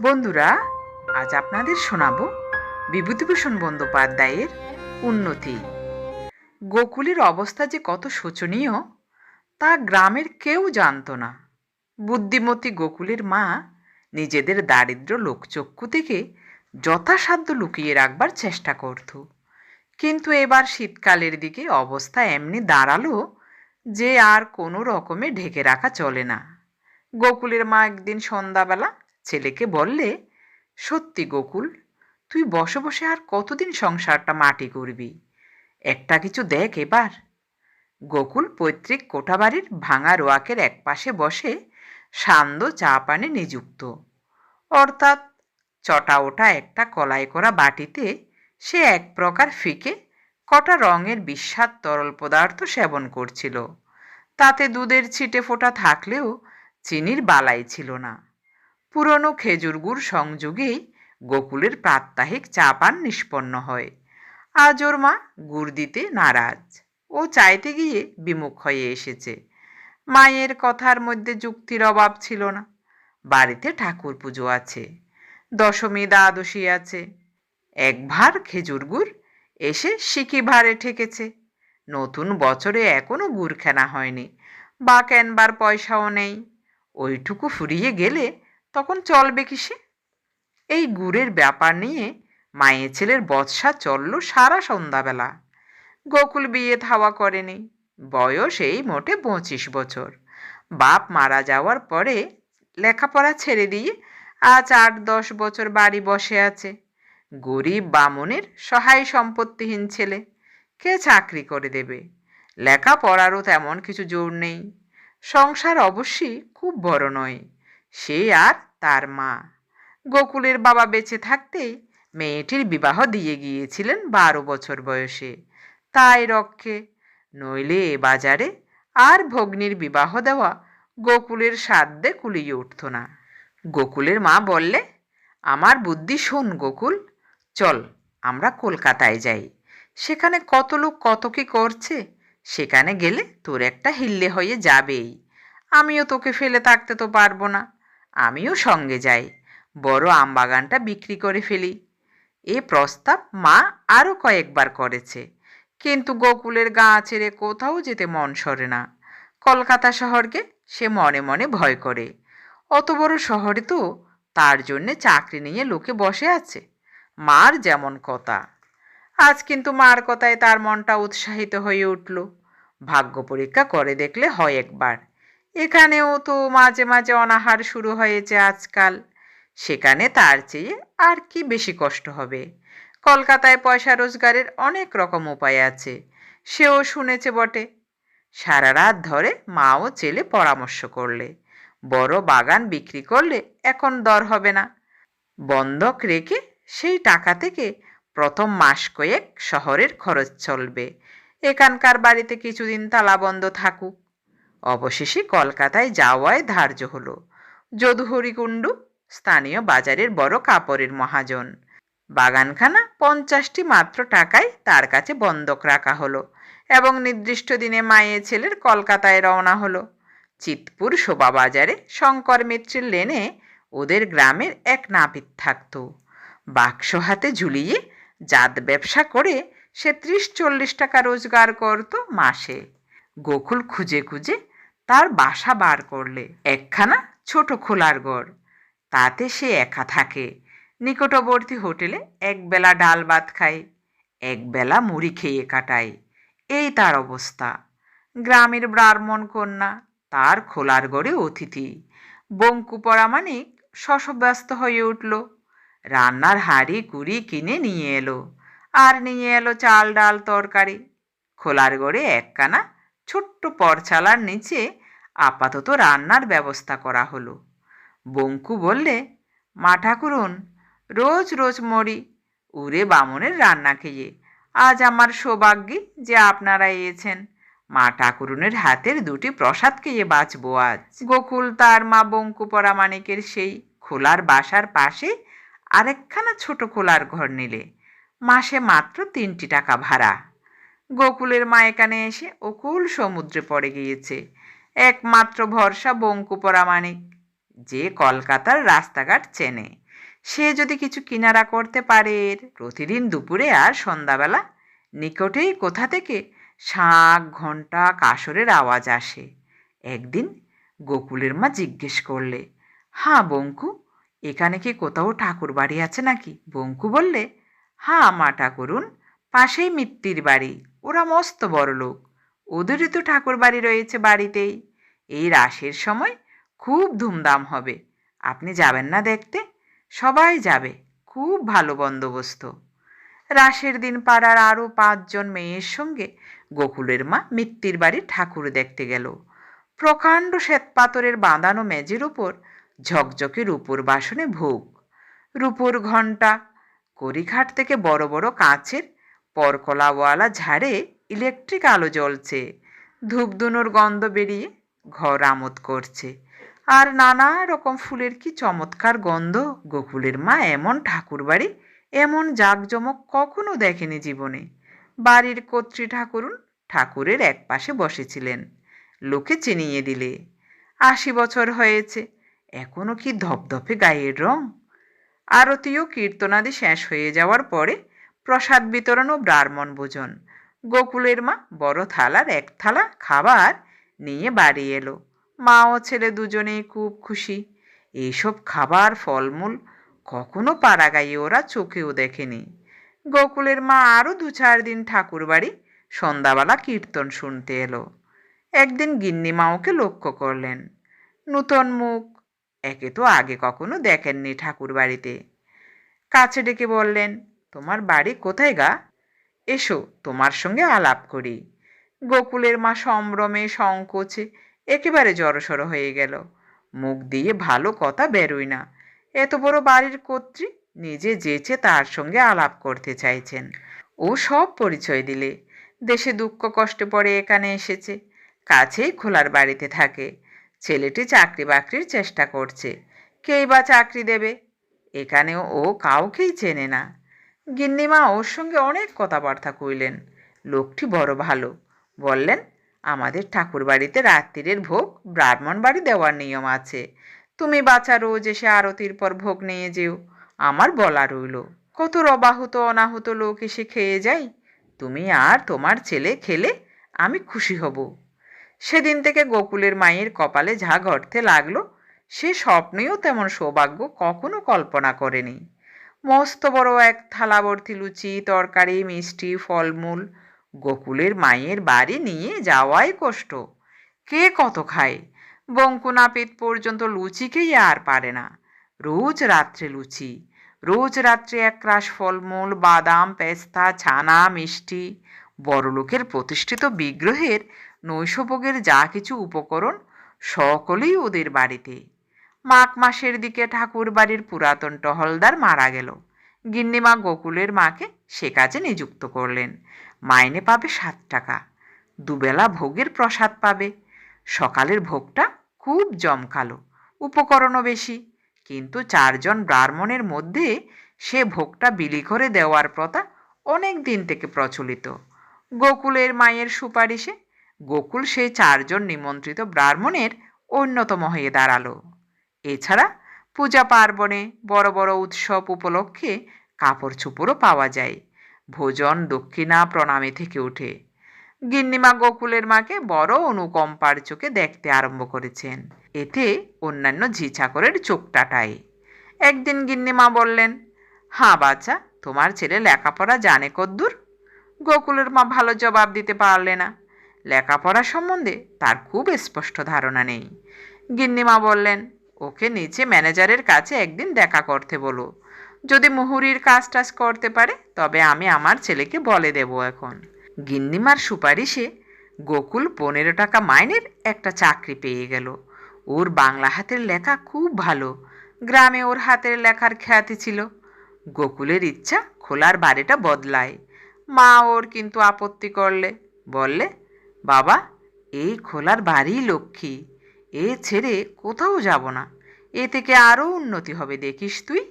বন্ধুরা, আজ আপনাদের শোনাবো বিভূতিভূষণ বন্দ্যোপাধ্যায়ের উন্নতি। গোকুলের অবস্থা যে কত শোচনীয়, তা গ্রামের কেউ জানতো না। বুদ্ধিমতী গোকুলের মা নিজেদের দারিদ্র লোকচক্ষু থেকে যথাসাধ্য লুকিয়ে রাখবার চেষ্টা করত। কিন্তু এবার শীতকালের দিকে অবস্থা এমনি দাঁড়াল যে আর কোনো রকমে ঢেকে রাখা চলে না। গোকুলের মা একদিন সন্ধ্যাবেলা ছেলেকে বললে, সত্যি গোকুল, তুই বসে বসে আর কতদিন সংসারটা মাটি করবি? একটা কিছু দেখ এবার। গোকুল পৈতৃক কোঠাবাড়ির ভাঙা রোয়াকের একপাশে বসে সান্দ চা পানে নিযুক্ত। অর্থাৎ চটা ওটা একটা কলাই করা বাটিতে সে এক প্রকার ফিকে কটা রঙের বিস্বাদ তরল পদার্থ সেবন করছিল। তাতে দুধের ছিটে ফোটা থাকলেও চিনির বালাই ছিল না। পুরনো খেজুর গুড় সংযোগেই গোকুলের প্রাত্যহিক চা পান নিষ্পন্ন হয়। আজ ওর মা গুড় দিতে নারাজ ও চাইতে গিয়ে বিমুখ হয়ে এসেছে। মায়ের কথার মধ্যে যুক্তির অভাব ছিল না। বাড়িতে ঠাকুর পুজো আছে, দশমী দ্বাদশী আছে। এক ভার খেজুর গুড় এসে সিকি ভারে ঠেকেছে। নতুন বছরে এখনও গুড় কেনা হয়নি, বা কেনবার পয়সাও নেই। ওইটুকু ফুরিয়ে গেলে তখন চলবে কিসে? এই গুড়ের ব্যাপার নিয়ে মায়ের ছেলের বৎসা চলল সারা সন্ধ্যাবেলা। গোকুল বিয়ে থাওয়া করেনি। বয়স এই মোটে পঁচিশ বছর। বাপ মারা যাওয়ার পরে লেখাপড়া ছেড়ে দিয়ে আজ আট দশ বছর বাড়ি বসে আছে। গরিব বামনের সহায় সম্পত্তিহীন ছেলে। কে চাকরি করে দেবে? লেখাপড়ারও তেমন কিছু জোর নেই। সংসার অবশ্যই খুব বড় নয়। সে আর তার মা। গোকুলের বাবা বেঁচে থাকতেই মেয়েটির বিবাহ দিয়ে গিয়েছিলেন বারো বছর বয়সে। তাই রক্ষে, নইলে এ বাজারে আর ভগ্নির বিবাহ দেওয়া গোকুলের সাধ্যে কুলিয়ে উঠত না। গোকুলের মা বললে, আমার বুদ্ধি শোন গোকুল, চল আমরা কলকাতায় যাই। সেখানে কত লোক কত কি করছে, সেখানে গেলে তোর একটা হিল্লে হয়ে যাবেই। আমিও তোকে ফেলে থাকতে তো পারব না। আমিও সঙ্গে যাই। বড় আমবাগানটা বিক্রি করে ফেলি। এ প্রস্তাব মা আরও কয়েকবার করেছে। কিন্তু গোকুলের গা ছেড়ে কোথাও যেতে মন সরে না। কলকাতা শহরকে সে মনে মনে ভয় করে। অত বড় শহরে তো তার জন্যে চাকরি নিয়ে লোকে বসে আছে। মার যেমন কথা। আজ কিন্তু মার কথায় তার মনটা উৎসাহিত হয়ে উঠল। ভাগ্য পরীক্ষা করে দেখলে হয় একবার। এখানেও তো মাঝে মাঝে অনাহার শুরু হয়েছে আজকাল। সেখানে তার চেয়ে আর কি বেশি কষ্ট হবে? কলকাতায় পয়সা রোজগারের অনেক রকম উপায় আছে। সেও শুনেছে বটে। সারা রাত ধরে মা ও ছেলে পরামর্শ করলে, বড় বাগান বিক্রি করলে এখন দর হবে না। বন্ধক রেখে সেই টাকা থেকে প্রথম মাস কয়েক শহরের খরচ চলবে। এখানকার বাড়িতে কিছুদিন তালাবন্ধ থাকুক। অবশেষে কলকাতায় যাওয়ায় ধার্য হলো। যদুহরি কুণ্ডু স্থানীয় বাজারের বড় কাপড়ের মহাজন। বাগানখানা পঞ্চাশটি মাত্র টাকায় তার কাছে বন্ধক রাখা হলো এবং নির্দিষ্ট দিনে মায়ে ছেলের কলকাতায় রওনা হলো। চিতপুর শোভা বাজারে শঙ্কর মিত্রের লেনে ওদের গ্রামের এক নাপিত থাকতো। বাক্স হাতে ঝুলিয়ে জাত ব্যবসা করে সে ত্রিশ চল্লিশ টাকা রোজগার করতো মাসে। গোকুল খুঁজে খুঁজে তার বাসা বার করলে, একখানা ছোট খোলার ঘর। তাতে সে একা থাকে। নিকটবর্তী হোটেলে একবেলা ডাল ভাত খায়, একবেলা মুড়ি খেয়ে কাটায়। এই তার অবস্থা। গ্রামের ব্রাহ্মণ কন্যা, তার খোলার গড়ে অতিথি। বঙ্কু পরামানিক শশব্যস্ত হয়ে উঠল। রান্নার হাঁড়ি কুড়ি কিনে নিয়ে এলো। আর নিয়ে এলো চাল ডাল তরকারি। খোলার গড়ে একখানা ছোট্ট পরছালার নিচে আপাতত রান্নার ব্যবস্থা করা হলো। বঙ্কু বললে, মা ঠাকুরুন, রোজ রোজ মরি উড়ে বামনের রান্না খেয়ে। আজ আমার সৌভাগ্যী যে আপনারা এসেছেন। মা ঠাকুরুনের হাতের দুটি প্রসাদ খেয়ে বাঁচবো আজ। গোকুল তার মা বঙ্কু পরা পরামানিকের সেই খোলার বাসার পাশে আরেকখানা ছোট খোলার ঘর নিলে। মাসে মাত্র তিনটি টাকা ভাড়া। গোকুলের মা এখানে এসে অকুল সমুদ্রে পড়ে গিয়েছে। একমাত্র ভরসা বঙ্কু পরামানিক যে কলকাতার রাস্তাঘাট চেনে। সে যদি কিছু কিনারা করতে পারে, প্রতিদিন দুপুরে আর সন্ধ্যাবেলা। নিকটেই কোথা থেকে? শাঁখ, ঘণ্টা, কাসরের আওয়াজ আসে। একদিন গোকুলের মা জিজ্ঞেস করলে হ্যাঁ বঙ্কু, এখানে কি কোথাও ঠাকুর বাড়ি আছে নাকি? বঙ্কু বললে হ্যাঁ মা ঠাকুরুন, পাশেই মিত্তির বাড়ি। ওরা মস্ত বড় লোক ওদেরই তো ঠাকুর বাড়ি রয়েছে বাড়িতেই। এই রাসের সময় খুব ধুমধাম হবে। আপনি যাবেন না দেখতে? সবাই যাবে। খুব ভালো বন্দোবস্ত। রাসের দিন পাড়ার আরও পাঁচজন মেয়ের সঙ্গে গোকুলের মা মিত্তির বাড়ির ঠাকুর দেখতে গেল। প্রকাণ্ড শ্বেতপাথরের বাঁধানো মেজের উপর ঝকঝকে রূপোর বাসনে ভোগ। রূপোর ঘণ্টা, করিঘাট থেকে বড় বড় কাঁচের পরকলাওয়ালা ঝাড়ে ইলেকট্রিক আলো জ্বলছে। ধূপধুনোর গন্ধ বেরিয়ে ঘর আমোদ করছে। আর নানা রকম ফুলের কি চমৎকার গন্ধ? গোকুলের মা এমন ঠাকুর বাড়ি এমন জাঁকজমক কখনো দেখেনি জীবনে। বাড়ির কর্ত্রী ঠাকুরুন ঠাকুরের এক পাশে বসেছিলেন। লোকে চিনিয়ে দিলে, আশি বছর হয়েছে, এখনও কি ধপধপে গায়ের রং? আরতীয় কীর্তনাদি শেষ হয়ে যাওয়ার পরে প্রসাদ বিতরণ ও ব্রাহ্মণ ভোজন। গোকুলের মা বড় থালার এক থালা খাবার নিয়ে বাড়ি এলো। মা ও ছেলে দুজনেই খুব খুশি। এইসব খাবার, ফলমূল কখনো পাড়া গায়ে ওরা চোখেও দেখেনি। গোকুলের মা আরও দু চার দিন ঠাকুর বাড়ি সন্ধ্যাবেলা কীর্তন শুনতে এলো। একদিন গিন্নিমা ওকে লক্ষ্য করলেন। নূতন মুখ, একে তো আগে কখনো দেখেননি ঠাকুর বাড়িতে। কাছে ডেকে বললেন, তোমার বাড়ি কোথায় গা? এসো, তোমার সঙ্গে আলাপ করি। গোকুলের মা সম্ভ্রমে সংকোচে একেবারে জড়সড় হয়ে গেল। মুখ দিয়ে ভালো কথা বেরোয় না। এত বড় বাড়ির কর্ত্রী নিজে যেচে তার সঙ্গে আলাপ করতে চাইছেন। ও সব পরিচয় দিলে। দেশে দুঃখ কষ্টে পড়ে এখানে এসেছে। কাছেই খোলার বাড়িতে থাকে। ছেলেটি চাকরি বাকরির চেষ্টা করছে। কেই বা চাকরি দেবে? এখানেও ও কাউকেই চেনে না। গিন্নিমা ওর সঙ্গে অনেক কথাবার্তা কইলেন। লোকটি বড় ভালো। বললেন, আমাদের ঠাকুর বাড়িতে রাত্রিরের ভোগ, ব্রাহ্মণ বাড়ি দেওয়ার নিয়ম আছে। তুমি বাচ্চা রোজ এসে আরতির পর ভোগ নিয়ে যেও। আমার বলা রইল, কত রবাহুত, অনাহুত লোক এসে খেয়ে যাই তুমি আর তোমার ছেলে খেলে আমি খুশি হব। সেদিন থেকে গোকুলের মায়ের কপালে যা ঘটতে লাগল। সে স্বপ্নেও তেমন সৌভাগ্য কখনো কল্পনা করেনি। মস্ত বড় এক থালাবর্তি লুচি, তরকারি, মিষ্টি, ফলমূল। গোকুলের মায়ের বাড়ি নিয়ে যাওয়াই কষ্ট। কে কত খায়? বঙ্কুনা বঙ্কুনাপিত পর্যন্ত লুচিকেই আর পারে না। রোজ রাত্রে লুচি, রোজ রাত্রে এক রাস ফলমূল, বাদাম, পেস্তা, ছানা, মিষ্টি। বড়লোকের প্রতিষ্ঠিত বিগ্রহের নৈশভোগের যা কিছু উপকরণ সকলেই ওদের বাড়িতে। মাঘ মাসের দিকে ঠাকুর বাড়ির পুরাতন টহলদার মারা গেল। গিন্নিমা গোকুলের মাকে সে কাজে নিযুক্ত করলেন। মাইনে পাবে সাত টাকা, দুবেলা ভোগের প্রসাদ পাবে। সকালের ভোগটা খুব জমকালো উপকরণও বেশি, কিন্তু চারজন ব্রাহ্মণের মধ্যে সে ভোগটা বিলি করে দেওয়ার প্রথা অনেক দিন থেকে প্রচলিত। গোকুলের মায়ের সুপারিশে গোকুল সেই চারজন নিমন্ত্রিত ব্রাহ্মণের অন্যতম হয়ে দাঁড়াল। এছাড়া পূজা পার্বণে বড় বড় উৎসব উপলক্ষে কাপড় চোপড়ও পাওয়া যায়। ভোজন দক্ষিণা প্রণামে থেকে ওঠে। গিন্নিমা গোকুলের মাকে বড় অনুকম্পার চোখে দেখতে আরম্ভ করেছেন। এতে অন্যান্য ঝি চাকরের চোখ টাটায়। একদিন গিন্নিমা বললেন, হাঁ বাচ্চা তোমার ছেলে লেখাপড়া জানে কদ্দূর? গোকুলের মা ভালো জবাব দিতে পারলে না। লেখাপড়া সম্বন্ধে তার খুব স্পষ্ট ধারণা নেই। গিন্নিমা বললেন ওকে নিচে ম্যানেজারের কাছে একদিন দেখা করতে বলো। যদি মুহুরির কাজ টাজ করতে পারে, তবে আমি আমার ছেলেকে বলে দেব এখন। গিন্নিমার সুপারিশে গোকুল পনেরো টাকা মাইনের একটা চাকরি পেয়ে গেল। ওর বাংলা হাতের লেখা খুব ভালো। গ্রামে ওর হাতের লেখার খ্যাতি ছিল। গোকুলের ইচ্ছা খোলার বাড়িটা বদলায়। মা ওর কিন্তু আপত্তি করলে, বললে, বাবা, এই খোলার বাড়ি লক্ষ্মী। এ ছেড়ে কোথাও যাব না। এ থেকে আরও উন্নতি হবে, দেখিস তুই।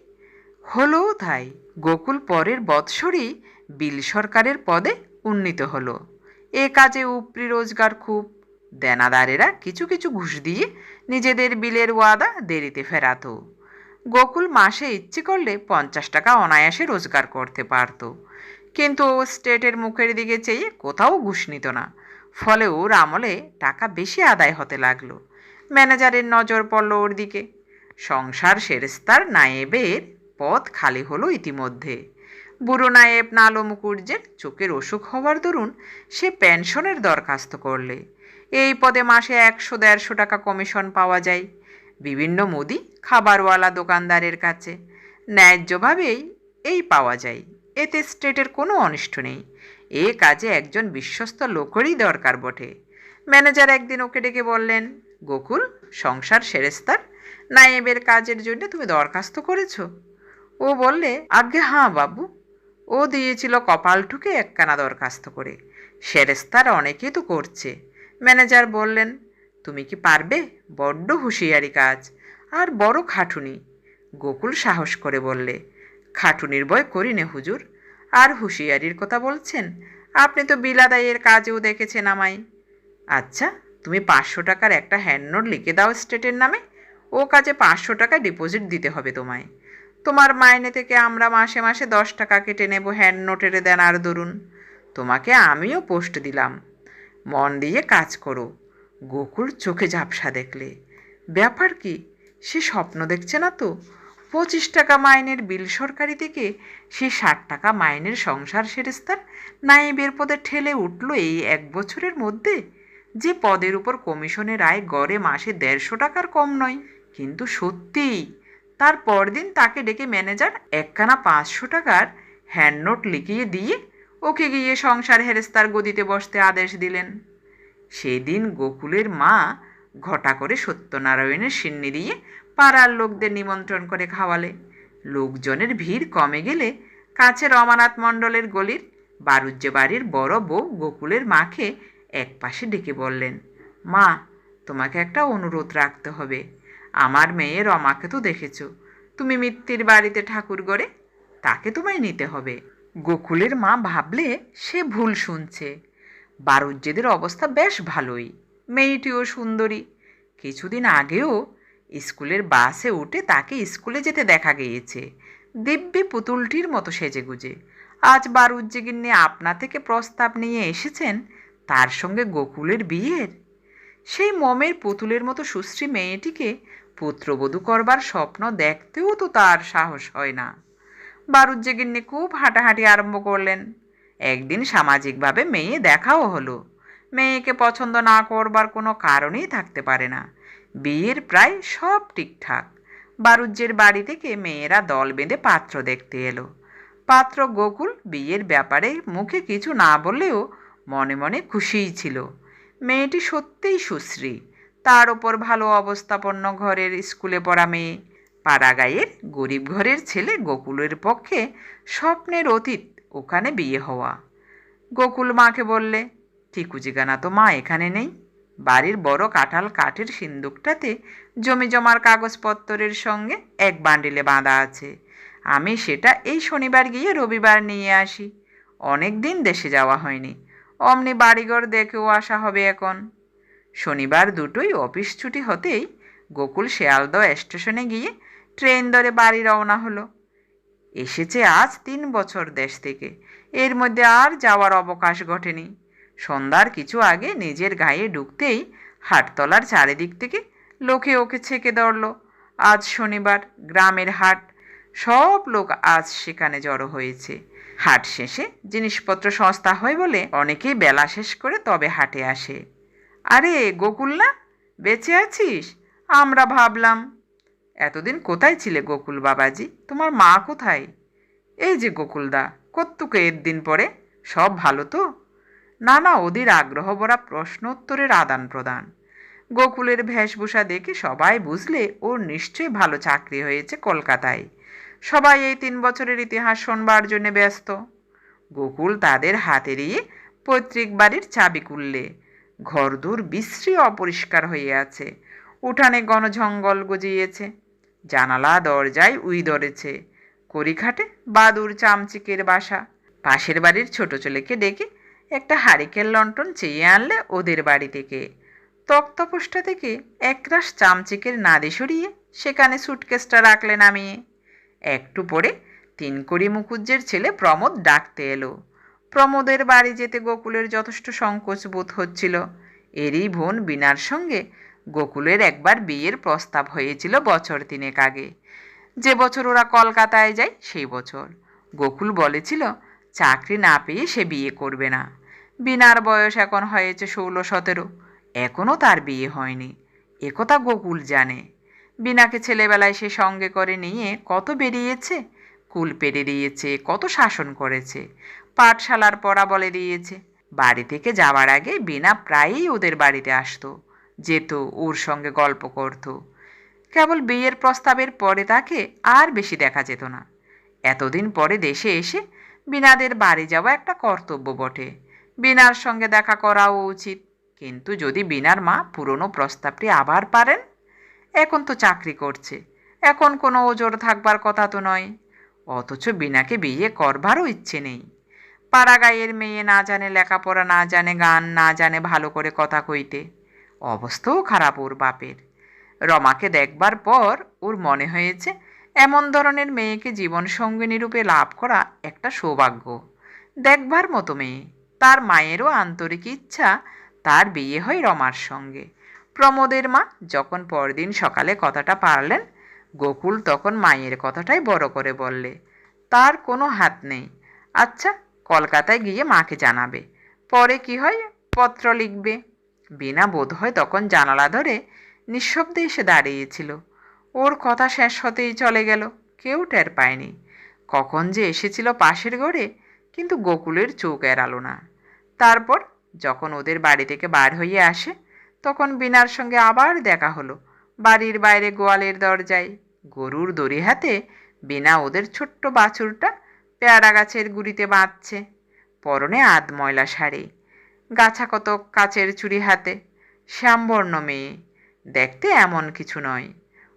হলো তাই, গোকুল পরের বৎসরই বিল সরকারের পদে উন্নীত হলো। এ কাজে উপরি রোজগার খুব। দেনাদারেরা কিছু কিছু ঘুষ দিয়ে নিজেদের বিলের ওয়াদা দেরিতে ফেরাত। গোকুল মাসে ইচ্ছে করলে পঞ্চাশ টাকা অনায়াসে রোজগার করতে পারত। কিন্তু ও স্টেটের মুখের দিকে চেয়ে কোথাও ঘুষ নিত না। ফলে ওর আমলে টাকা বেশি আদায় হতে লাগল। ম্যানেজারের নজর পড়ল ওর দিকে। সংসার সেরেস্তার নায়েবের পথ খালি হলো ইতিমধ্যে। বুড়ো নায়েব নালো মুকুর্জের চোখের অসুখ হওয়ার দরুন সে পেনশনের দরখাস্ত করলে। এই পদে মাসে একশো দেড়শো টাকা কমিশন পাওয়া যায়। বিভিন্ন মুদি খাবারওয়ালা দোকানদারের কাছে। ন্যায্যভাবেই এই পাওয়া যায়। এতে স্টেটের কোনো অনিষ্ট নেই। এ কাজে একজন বিশ্বস্ত লোকেরই দরকার বটে। ম্যানেজার একদিন ওকে ডেকে বললেন গোকুল, সংসার সেরেস্তার, নায়েবের কাজের জন্য তুমি দরখাস্ত করেছ। ও বললে, আজ্ঞে, হাঁ বাবু। ও দিয়েছিল কপাল ঠুকে একখানা দরখাস্ত করে। সেরেস্তার অনেকেই তো করছে। ম্যানেজার বললেন, তুমি কি পারবে? বড্ড হুঁশিয়ারি কাজ। আর বড় খাটুনি। গোকুল সাহস করে বললে, খাটুনির বয় করি নে হুজুর। আর হুঁশিয়ারির কথা বলছেন, আপনি তো বিলাদাইয়ের কাজেও দেখেছেন আমায়। আচ্ছা তুমি পাঁচশো টাকার একটা হ্যান্ড নোট লিখে দাও স্টেটের নামে। ও কাজে পাঁচশো টাকা ডিপোজিট দিতে হবে তোমায়। তোমার মাইনে থেকে আমরা মাসে মাসে দশ টাকা কেটে নেব হ্যান্ড নোটের দেন আর দরুন তোমাকে আমিও পোস্ট দিলাম। মন দিয়ে কাজ করো। গোকুল চোখে ঝাপসা দেখলে। ব্যাপার কি? সে স্বপ্ন দেখছে না তো? পঁচিশ টাকা মাইনের বিল সরকারি থেকে সে ষাট টাকা মাইনের সংসার সেরেস্তার নাইবের পদে ঠেলে উঠল এই এক বছরের মধ্যে? যে পদের উপর কমিশনের আয় গড়ে মাসে দেড়শো টাকার কম নয়। কিন্তু সত্যিই, তার পরদিন তাকে ডেকে ম্যানেজার একখানা পাঁচশো টাকার হ্যান্ড নোট লিখিয়ে দিয়ে ওকে গিয়ে সংসার হেরেস্তার গদিতে বসতে আদেশ দিলেন। সেদিন গোকুলের মা ঘটা করে সত্যনারায়ণের সিন্নি দিয়ে পাড়ার লোকদের নিমন্ত্রণ করে খাওয়ালে। লোকজনের ভিড় কমে গেলে কাছের অমানাথ মণ্ডলের গলির বারুজ্যে বাড়ির বড় বউ গোকুলের মাকে এক পাশে ডেকে বললেন, মা, তোমাকে একটা অনুরোধ রাখতে হবে। আমার মেয়ের রমাকে তো দেখেছ। তুমি মিত্তির বাড়িতে ঠাকুর গড়ে তাকে তোমায় নিতে হবে গোকুলের মা ভাবলে সে ভুল শুনছে। বারুজ্যেদের অবস্থা বেশ ভালোই। মেয়েটিও সুন্দরী। কিছুদিন আগেও স্কুলের বাসে উঠে তাকে স্কুলে যেতে দেখা গিয়েছে। দিব্যি পুতুলটির মতো সেজেগুজে। আজ বারুজ্যেগিন্নি আপনা থেকে প্রস্তাব নিয়ে এসেছেন তার সঙ্গে গোকুলের বিয়ের? সেই মমের পুতুলের মতো সুশ্রী মেয়েটিকে পুত্রবধূ করবার স্বপ্ন দেখতেও তো তার সাহস হয় না। বারুজ্জেগিন্নি খুব হাঁটাহাঁটি আরম্ভ করলেন। একদিন সামাজিকভাবে মেয়ে দেখাও হলো। মেয়েকে পছন্দ না করবার কোনো কারণেই থাকতে পারে না। বিয়ের প্রায় সব ঠিকঠাক। বারুজ্যের বাড়ি থেকে মেয়েরা দল বেঁধে পাত্র দেখতে এলো। পাত্র গোকুল বিয়ের ব্যাপারে মুখে কিছু না বললেও মনে মনে খুশিই ছিল। মেয়েটি সত্যিই সুশ্রী। তার ওপর ভালো অবস্থাপন্ন ঘরের স্কুলে পড়া মেয়ে। পাড়াগাঁয়ের গরিব ঘরের ছেলে গোকুলের পক্ষে স্বপ্নের অতীত ওখানে বিয়ে হওয়া। গোকুল মাকে বললে ঠিকুজিগানা তো মা এখানে নেই। বাড়ির বড় কাঁঠাল কাঠের সিন্দুকটাতে জমি জমার কাগজপত্রের সঙ্গে এক বান্ডিলে বাঁধা আছে। আমি সেটা এই শনিবার গিয়ে রবিবার নিয়ে আসি। অনেক দিন দেশে যাওয়া হয়নি। অমনি বাড়িঘর দেখেও আসা হবে এখন। শনিবার দুটোই অফিস ছুটি হতেই গোকুল শিয়ালদহ স্টেশনে গিয়ে ট্রেন ধরে বাড়ি রওনা হলো। এসেছে আজ তিন বছর দেশ থেকে। এর মধ্যে আর যাওয়ার অবকাশ ঘটেনি। সন্ধ্যার কিছু আগে নিজের গায়ে ঢুকতেই হাটতলার চারিদিক থেকে লোকে ওকে ছেঁকে ধরল। আজ শনিবার, গ্রামের হাট। সব লোক আজ সেখানে জড়ো হয়েছে। হাট শেষে জিনিসপত্র সস্তা হয় বলে অনেকেই বেলা শেষ করে তবে হাটে আসে। আরে, গোকুল না? বেঁচে আছিস? আমরা ভাবলাম, এতদিন কোথায় ছিলে গোকুল বাবাজি? তোমার মা কোথায়? এই যে গোকুলদা, কত্তুকে এর দিন পরে? সব ভালো তো? না না, ওদের আগ্রহ ভরা প্রশ্ন উত্তরের আদান প্রদান। গোকুলের বেশভূষা দেখে সবাই বুঝলে ওর নিশ্চয়ই ভালো চাকরি হয়েছে কলকাতায়। সবাই এই তিন বছরের ইতিহাস শোনবার জন্য ব্যস্ত। গোকুল তাদের হাতে দিয়ে পৈতৃক বাড়ির চাবি খুললে। ঘরদূর বিশ্রী অপরিষ্কার হয়ে আছে। উঠানে গণজঙ্গল গজিয়েছে। জানালা দরজায় উই ধরেছে। কড়িখাটে বাদুর চামচিকের বাসা। পাশের বাড়ির ছোট ছেলেকে ডেকে একটা হারিকেন লন্ঠন চেয়ে আনলে ওদের বাড়ি থেকে। তক্তপোষটা থেকে একরাশ চামচিকের নাদে সরিয়ে সেখানে সুটকেসটা রাখলে নামিয়ে। একটু পরে তিনকড়ি মুখুজ্জের ছেলে প্রমোদ ডাকতে এলো। প্রমোদের বাড়ি যেতে গোকুলের যথেষ্ট সংকোচ বোধ হচ্ছিল। এরই বোন বিনার সঙ্গে গোকুলের একবার বিয়ের প্রস্তাব হয়েছিল বছর তিনেক আগে। যে বছর ওরা কলকাতায় যায়, সেই বছর। গোকুল বলেছিল, চাকরি না পেয়ে সে বিয়ে করবে না। বিনার বয়স এখন হয়েছে ষোলো সতেরো। এখনও তার বিয়ে হয়নি। একথা গোকুল জানে। বিনাকে ছেলেবেলায় সে সঙ্গে করে নিয়ে কত বেরিয়েছে? কুল পেরে দিয়েছে, কত শাসন করেছে। পাঠশালার পড়া বলে দিয়েছে। বাড়ি থেকে যাওয়ার আগে বিনা প্রায়ই ওদের বাড়িতে আসতো, যেত, ওর সঙ্গে গল্প করত। কেবল বিয়ের প্রস্তাবের পরে তাকে আর বেশি দেখা যেত না। এতদিন পরে দেশে এসে বিনাদের বাড়ি যাওয়া একটা কর্তব্য বটে। বিনার সঙ্গে দেখা করাও উচিত। কিন্তু যদি বিনার মা পুরনো প্রস্তাবটি আবার পারেন এখন তো চাকরি করছে। এখন কোনো ওজোর থাকবার কথা তো নয়। অথচ বিনাকে বিয়ে করবারও ইচ্ছে নেই। পাড়াগাঁয়ের মেয়ে না জানে লেখাপড়া, না জানে গান, না জানে ভালো করে কথা কইতে। অবস্থাও খারাপ ওর বাপের। রমাকে দেখবার পর ওর মনে হয়েছে, এমন ধরনের মেয়েকে জীবন সঙ্গিনী রূপে লাভ করা একটা সৌভাগ্য। দেখবার মতো মেয়ে। তার মায়েরও আন্তরিক ইচ্ছা, তার বিয়ে হয় রমার সঙ্গে। প্রমোদের মা যখন পরদিন সকালে কথাটা পারলেন, গোকুল তখন মায়ের কথাটাই বড় করে বললে, তার কোনো হাত নেই। আচ্ছা কলকাতায় গিয়ে মাকে জানাবে। পরে কি হয়? পত্র লিখবে। বিনা বোধ হয় তখন জানালা ধরে নিঃশব্দে এসে দাঁড়িয়েছিল। ওর কথা শেষ হতেই চলে গেল। কেউ টের পায়নি। কখন যে এসেছিল পাশের ঘরে, কিন্তু গোকুলের চোখ এড়ালো না। তারপর যখন ওদের বাড়ি থেকে বার হয়ে আসে তখন বিনার সঙ্গে আবার দেখা হলো। বাড়ির বাইরে গোয়ালের দরজায়। গরুর দড়ি হাতে বিনা ওদের ছোট্ট বাছুরটা পেয়ারা গাছের গুড়িতে বাঁধছে। পরনে আধ ময়লা শাড়ি, গাছা কত কাচের চুড়ি হাতে। শ্যামবর্ণ মেয়ে, দেখতে এমন কিছু নয়।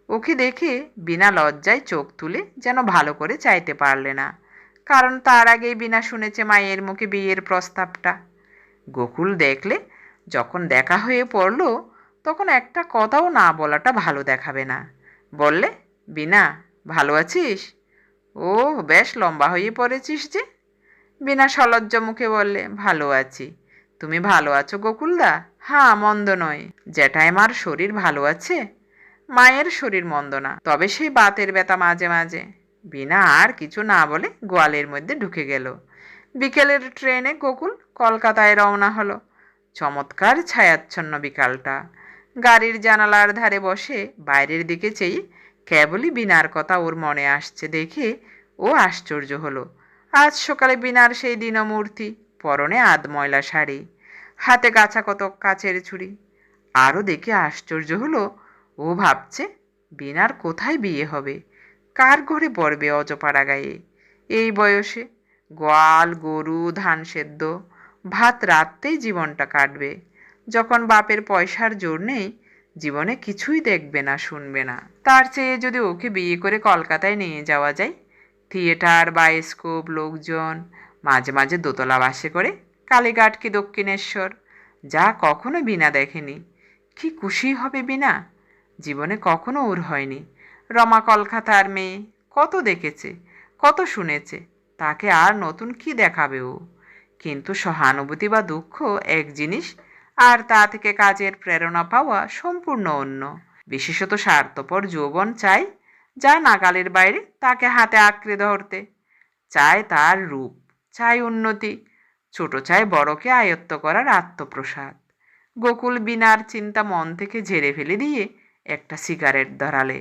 ওকে দেখে বিনা লজ্জায় চোখ তুলে যেন ভালো করে চাইতে পারলে না, কারণ তার আগেই বিনা শুনেছে মায়ের মুখে বিয়ের প্রস্তাবটা। গোকুল দেখলে যখন দেখা হয়ে পড়ল, তখন একটা কথাও না বলাটা ভালো দেখাবে না। বললে বিনা ভালো আছিস? ও বেশ লম্বা হয়ে পড়েছিস যে। বিনা সলজ্জ মুখে বললে, ভালো আছি। তুমি ভালো আছো গোকুলদা? হ্যাঁ মন্দ নয় জ্যাঠাইমার শরীর ভালো আছে? মায়ের শরীর মন্দ না, তবে সেই বাতের ব্যথা মাঝে মাঝে। বিনা আর কিছু না বলে গোয়ালের মধ্যে ঢুকে গেল। বিকেলের ট্রেনে গোকুল কলকাতায় রওনা হলো। চমৎকার ছায়াচ্ছন্ন বিকালটা। গাড়ির জানালার ধারে বসে বাইরের দিকে চেয়ে কেবলই বিনার কথা ওর মনে আসছে দেখে ও আশ্চর্য হলো। আজ সকালে বিনার সেই দিনমূর্তি, পরনে আধ ময়লা শাড়ি, হাতে গাছা কত কাচের ছুরি। আরও দেখে আশ্চর্য হলো, ও ভাবছে বিনার কোথায় বিয়ে হবে? কার ঘরে পড়বে অজপাড়া গায়ে? এই বয়সে গোয়াল, গরু, ধান সেদ্ধ ভাত রাত্রেই জীবনটা কাটবে। যখন বাপের পয়সার জোর নেই, জীবনে কিছুই দেখবে না, শুনবে না। তার চেয়ে যদি ওকে বিয়ে করে কলকাতায় নিয়ে যাওয়া যায়, থিয়েটার বায়োস্কোপ লোকজন, মাঝে মাঝে দোতলা বাসে করে, কালীঘাট কি দক্ষিণেশ্বর, যা কখনো বিনা দেখেনি। কি খুশি হবে বিনা জীবনে কখনো ওর হয়নি। রমা কলকাতার মেয়ে, কত দেখেছে, কত শুনেছে, তাকে আর নতুন কি দেখাবে ও? কিন্তু সহানুভূতি বা দুঃখ এক জিনিস, আর তা থেকে কাজের প্রেরণা পাওয়া সম্পূর্ণ অন্য। বিশেষত স্বার্থপর যৌবন চাই, যা নাগালের বাইরে তাকে হাতে আঁকড়ে ধরতে। চায় তার রূপ, চাই উন্নতি, ছোট চায় বড়কে আয়ত্ত করার আত্মপ্রসাদ। গোকুল বিনার চিন্তা মন থেকে ঝেড়ে ফেলে দিয়ে একটা সিগারেট ধরালে।